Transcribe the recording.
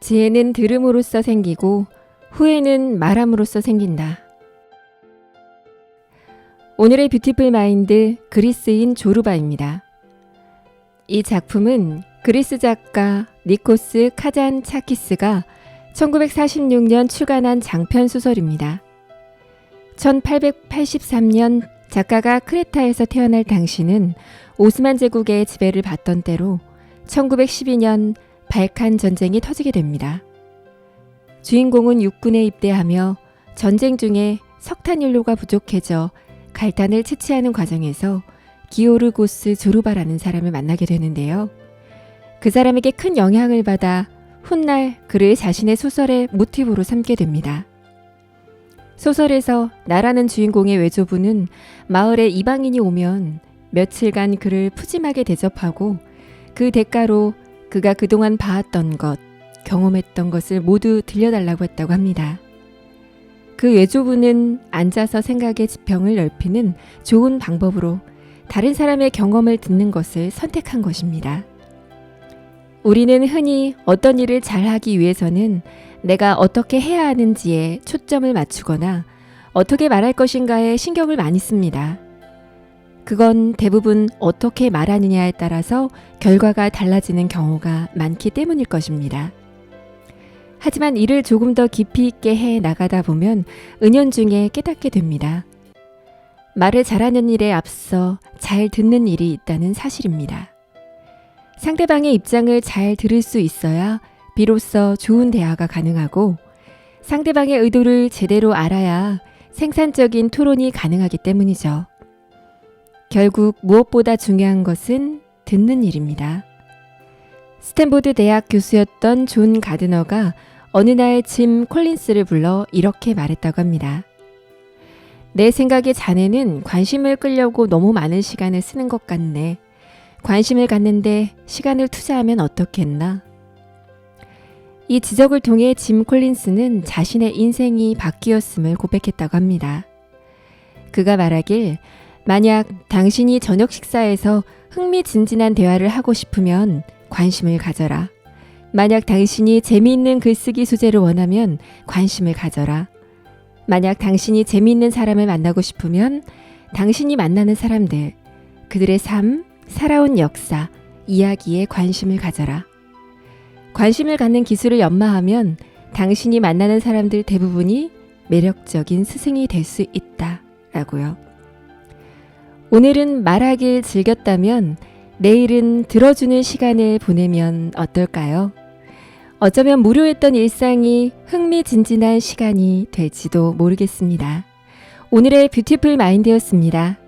지혜는 들음으로써 생기고 후회는 말함으로써 생긴다. 오늘의 뷰티풀 마인드 그리스인 조르바입니다. 이 작품은 그리스 작가 니코스 카잔 차키스가 1946년 출간한 장편 소설입니다. 1883년 작가가 크레타에서 태어날 당시는 오스만 제국의 지배를 받던 때로 1912년 발칸 전쟁이 터지게 됩니다. 주인공은 육군에 입대하며 전쟁 중에 석탄 연료가 부족해져 갈탄을 채취하는 과정에서 기오르고스 조르바라는 사람을 만나게 되는데요. 그 사람에게 큰 영향을 받아 훗날 그를 자신의 소설의 모티브로 삼게 됩니다. 소설에서 나라는 주인공의 외조부는 마을에 이방인이 오면 며칠간 그를 푸짐하게 대접하고 그 대가로 그가 그동안 봐왔던 것, 경험했던 것을 모두 들려달라고 했다고 합니다. 그 외조부는 앉아서 생각의 지평을 넓히는 좋은 방법으로 다른 사람의 경험을 듣는 것을 선택한 것입니다. 우리는 흔히 어떤 일을 잘하기 위해서는 내가 어떻게 해야 하는지에 초점을 맞추거나 어떻게 말할 것인가에 신경을 많이 씁니다. 그건 대부분 어떻게 말하느냐에 따라서 결과가 달라지는 경우가 많기 때문일 것입니다. 하지만 이를 조금 더 깊이 있게 해 나가다 보면 은연중에 깨닫게 됩니다. 말을 잘하는 일에 앞서 잘 듣는 일이 있다는 사실입니다. 상대방의 입장을 잘 들을 수 있어야 비로소 좋은 대화가 가능하고 상대방의 의도를 제대로 알아야 생산적인 토론이 가능하기 때문이죠. 결국 무엇보다 중요한 것은 듣는 일입니다. 스탠보드 대학 교수였던 존 가드너가 어느 날 짐 콜린스를 불러 이렇게 말했다고 합니다. 내 생각에 자네는 관심을 끌려고 너무 많은 시간을 쓰는 것 같네. 관심을 갖는데 시간을 투자하면 어떻겠나? 이 지적을 통해 짐 콜린스는 자신의 인생이 바뀌었음을 고백했다고 합니다. 그가 말하길 만약 당신이 저녁 식사에서 흥미진진한 대화를 하고 싶으면 관심을 가져라. 만약 당신이 재미있는 글쓰기 소재를 원하면 관심을 가져라. 만약 당신이 재미있는 사람을 만나고 싶으면 당신이 만나는 사람들, 그들의 삶, 살아온 역사, 이야기에 관심을 가져라. 관심을 갖는 기술을 연마하면 당신이 만나는 사람들 대부분이 매력적인 스승이 될 수 있다. 라고요. 오늘은 말하길 즐겼다면 내일은 들어주는 시간을 보내면 어떨까요? 어쩌면 무료했던 일상이 흥미진진한 시간이 될지도 모르겠습니다. 오늘의 뷰티풀 마인드였습니다.